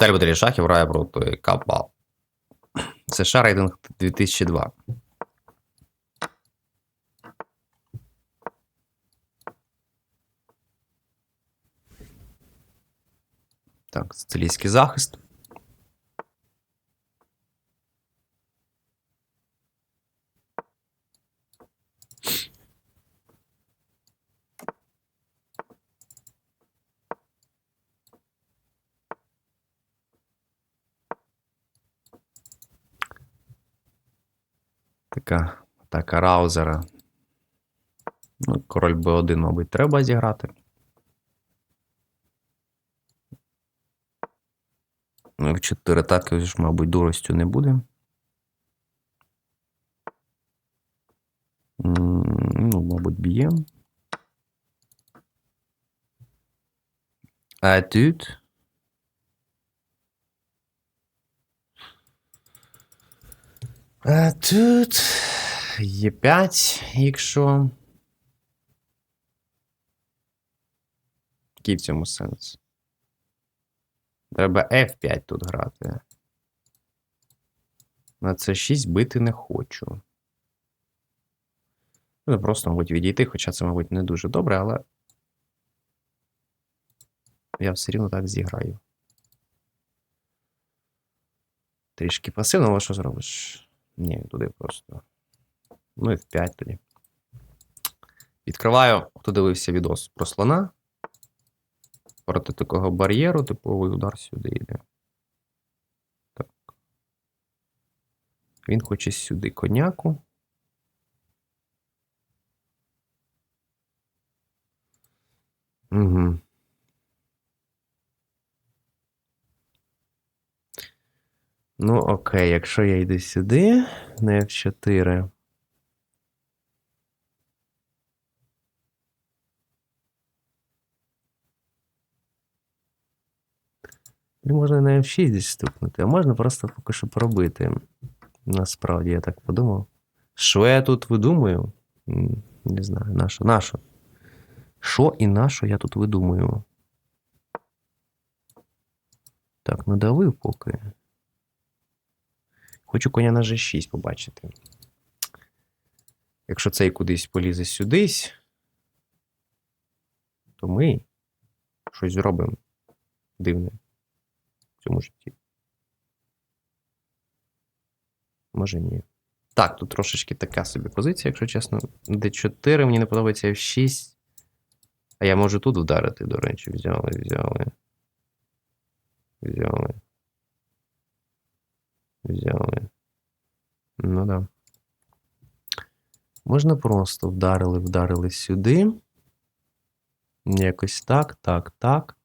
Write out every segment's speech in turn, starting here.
Батареї шахів грає проти Кабал. США рейтинг 2002. Так, сицилійський захист. Така атака Раузера. Ну, король Б1, мабуть, треба зіграти. Ну, в 4 атаки ж, мабуть, дуростю не буде. Ну, мабуть, б'ємо. А тут. Тут є 5, якщо. Який в цьому сенс? Треба F5 тут грати. На це 6 бити не хочу. Ну, просто, мабуть, відійти, хоча це, мабуть, не дуже добре, але. Я все рівно так зіграю. Трішки пасивно, але що зробиш? Ні, туди просто. Ну і в 5 тоді. Відкриваю, хто дивився відос про слона. Проти такого бар'єру, типовий удар сюди йде. Так. Він хоче сюди коняку. Ну, окей, якщо я йду сюди, на F4. І можна на F6 десь стукнути, а можна просто поки що пробити. Насправді, я так подумав. Що я тут видумую? Не знаю, на що? Що? І на що я тут видумую? Так, надавив поки. Хочу коня на G6 побачити. Якщо цей кудись полізе сюдись, то ми щось зробимо дивне в цьому житті. Може ні. Так, тут трошечки така собі позиція, якщо чесно. D4 мені не подобається F6. А я можу тут вдарити, до речі, взяли, взяли. Взяли. Взяли. Ну да. Можна просто вдарили, вдарили сюди. Якось так, так, так.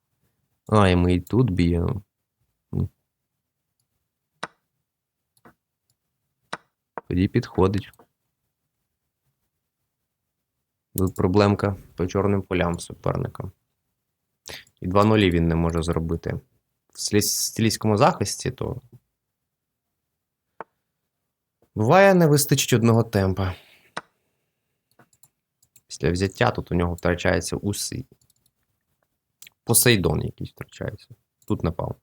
А, і ми і тут б'ємо. Тоді підходить. Тут проблемка по чорним полям суперника. І 2-0 він не може зробити. В стилійському захисті, то. Буває, не вистачить одного темпа. Після взяття тут у нього втрачається уси. Посейдон якийсь втрачається. Тут напав.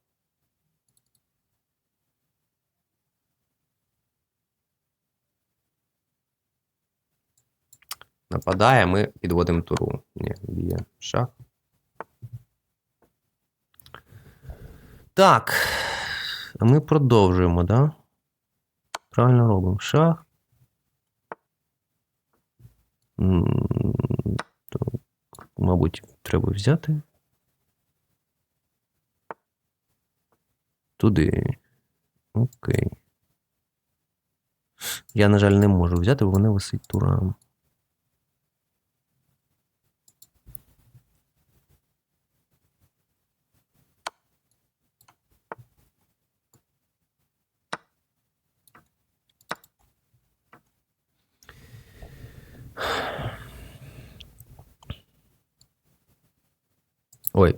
Нападає, ми підводимо туру. Ні, б'є шах. Так. А ми продовжуємо, да? Правильно робимо. Шах. Мабуть, треба взяти. Туди. Окей. Я, на жаль, не можу взяти, бо вона висить турам. Ой.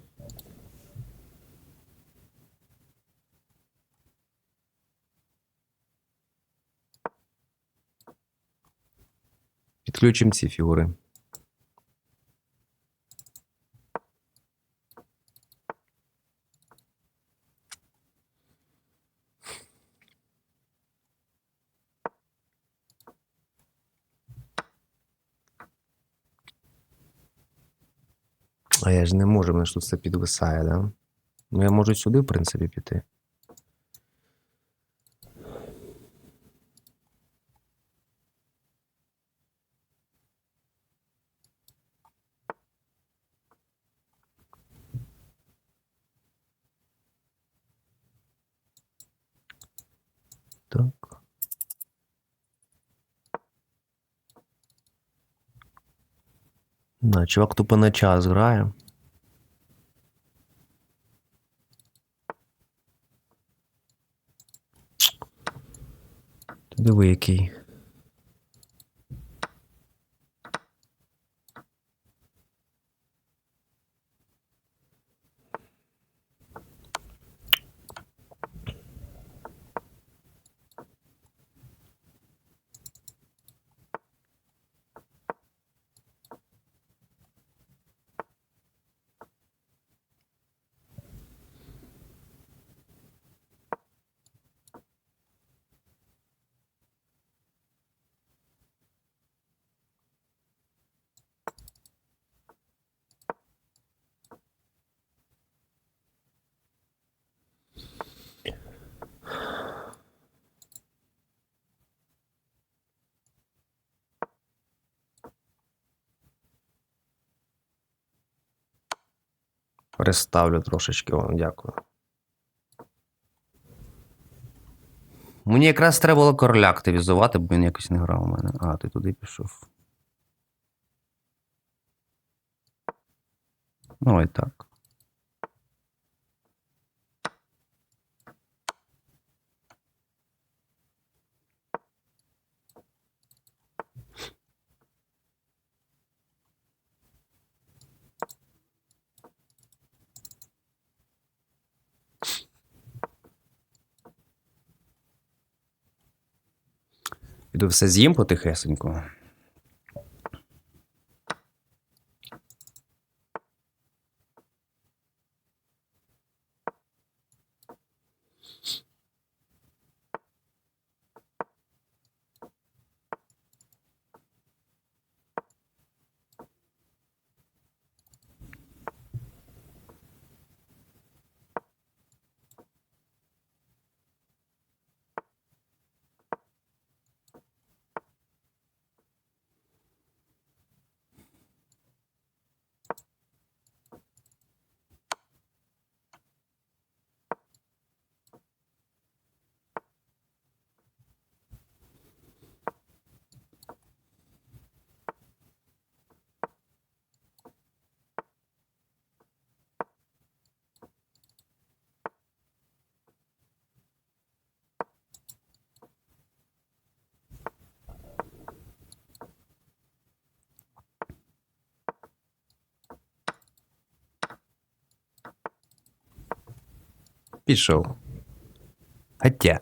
Підключимо ці фігури. А я ж не можу, мене ж тут все підвисає, да? Ну, я можу сюди, в принципі, піти. Так. Да, чувак тупо на час грає. Диви який. Переставлю трошечки, о, дякую. Мені якраз треба було короля активізувати, бо він якось не грав у мене. А, ти туди пішов. Ну і так. Піду все з'їм потихесенько. Пішов. Хотя.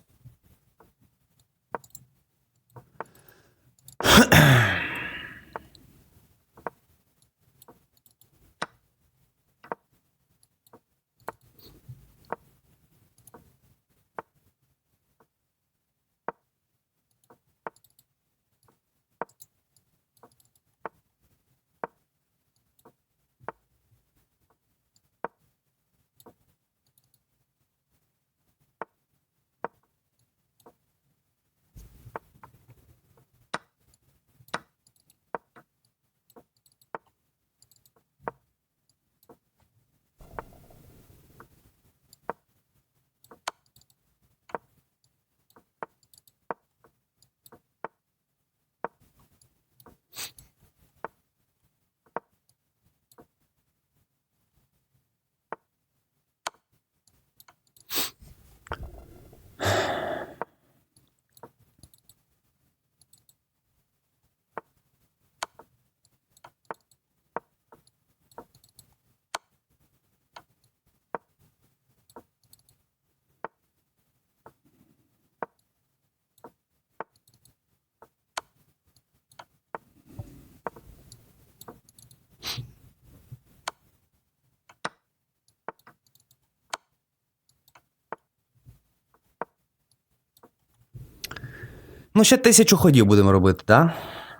Ну, ще тисячу ходів будемо робити, так?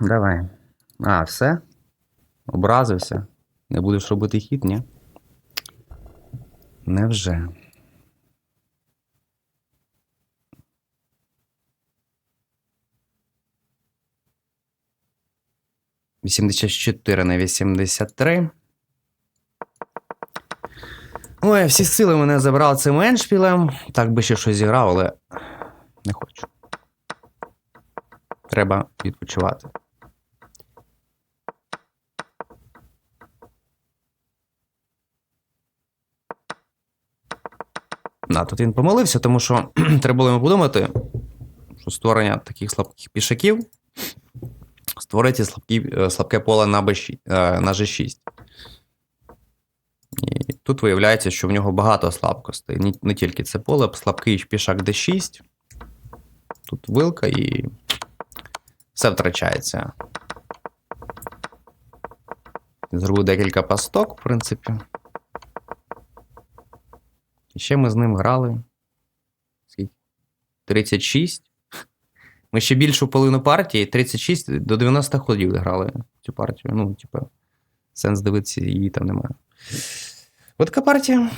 Да? Давай. А, все? Образився. Не будеш робити хід, ні? Невже? Вісімдесят чотири на вісімдесят три. Ой, всі сили мене забрав цим еншпілем. Так би ще щось зіграв, але не хочу. Треба відпочивати. Да, тут він помилився, тому що треба було йому подумати, що створення таких слабких пішаків створить слабкі, е, слабке поле на, B6, е, на G6. І тут виявляється, що в нього багато слабкостей. Не тільки це поле, слабкий пішак D6. Тут вилка і все втрачається. Зробив декілька пасток, в принципі. І ще ми з ним грали. Скільки? 36. Ми ще більшу половину партії, 36 до 90 ходів грали цю партію. Ну, типу, сенс дивитися її там немає. От така партія.